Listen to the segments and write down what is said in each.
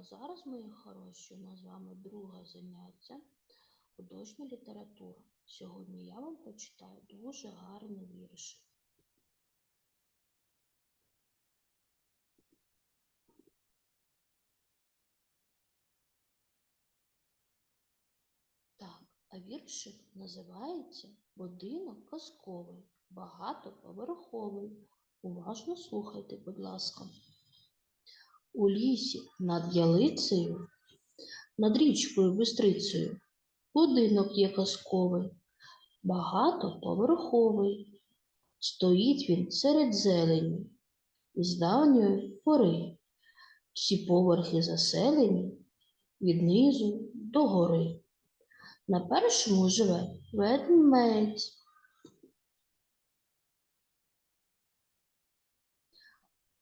А зараз, мої хороші, у нас з вами друге заняття художня література. Сьогодні я вам почитаю дуже гарний вірш. Так, а віршик називається Будинок казковий, багатоповерховий. Уважно слухайте, будь ласка. У лісі над ялицею, над річкою Бистрицею, будинок є казковий, багатоповерховий. Стоїть він серед зелені, з давньої пори. Всі поверхи заселені від низу до гори. На першому живе ведмедь.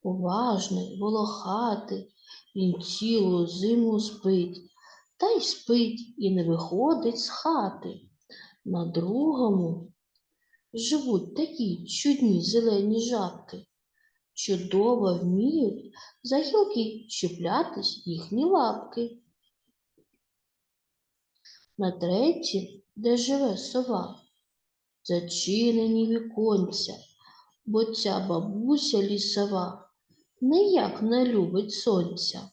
Уважний, волохатий, він цілу зиму спить, та й спить і не виходить з хати. На другому живуть такі чудні зелені жабки. Чудово вміють за гілки чіплятись їхні лапки. На третій, де живе сова, зачинені віконця, бо ця бабуся лісова ніяк не любить сонця.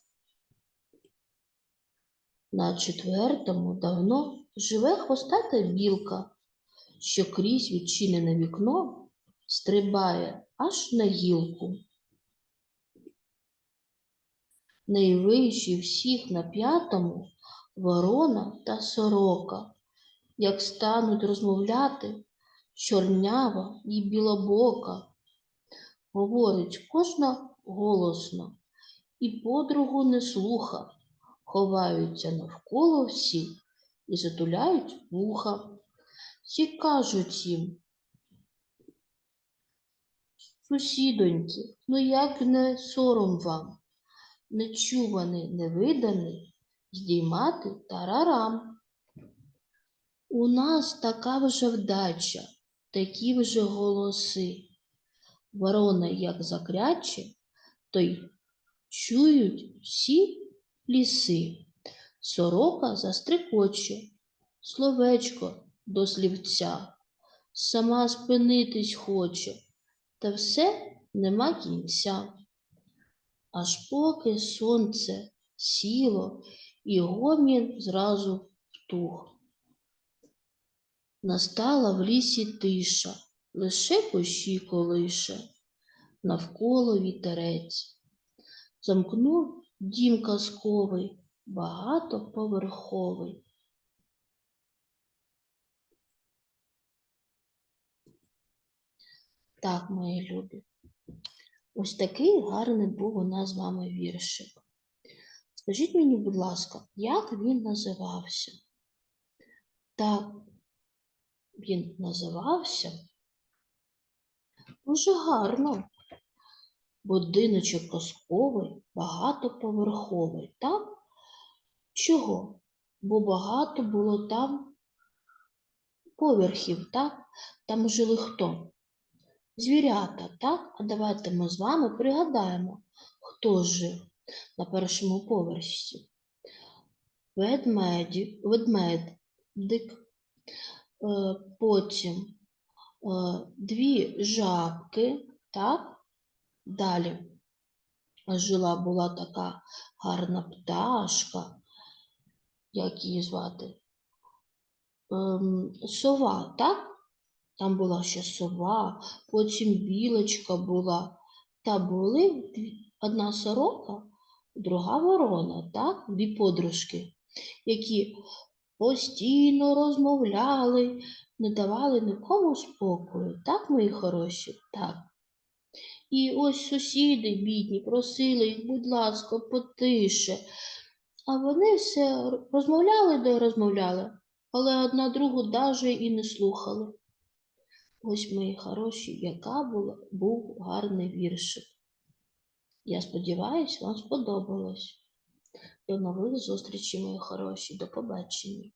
На четвертому давно живе хвостата білка, що крізь відчинене вікно стрибає аж на гілку. Найвищі всіх на п'ятому ворона та сорока, як стануть розмовляти, чорнява і білобока. Говорить кожна голосно і подругу не слуха, ховаються навколо всі і затуляють вуха. Всі кажуть їм, сусідоньки, ну як не сором вам, нечуваний, невиданий, здіймати тарарам. У нас така вже вдача, такі вже голоси. Ворона як закряче, то й чують всі ліси. Сорока застрикоче, словечко до слівця, сама спинитись хоче, та все нема кінця. Аж поки сонце сіло, і гомін зразу втух. Настала в лісі тиша, лише кущі колише, навколо вітерець. Замкнув дім казковий, багатоповерховий. Так, мої любі, ось такий гарний був у нас з вами віршик. Скажіть мені, будь ласка, як він називався? Так, він називався дуже гарно. Будиночок казковий, багатоповерховий, так? Чого? Бо багато було там поверхів, так? Там жили хто? Звірята, так? А давайте ми з вами пригадаємо, хто жив на першому поверсі. Ведмеді, ведмедик, е, потім е, дві жабки, так? Далі жила була така гарна пташка, як її звати? Ем, сова, так? Там була ще сова, потім білочка була. Та були одна сорока, друга ворона, так? Дві подружки, які постійно розмовляли, не давали нікому спокою. Так, мої хороші? Так. І ось сусіди бідні просили їх, будь ласка, потише. А вони все розмовляли й розмовляли, але одна другу даже і не слухали. Ось, мої хороші, яка була, був гарний віршик. Я сподіваюся, вам сподобалось. До нових зустрічей, мої хороші, до побачення.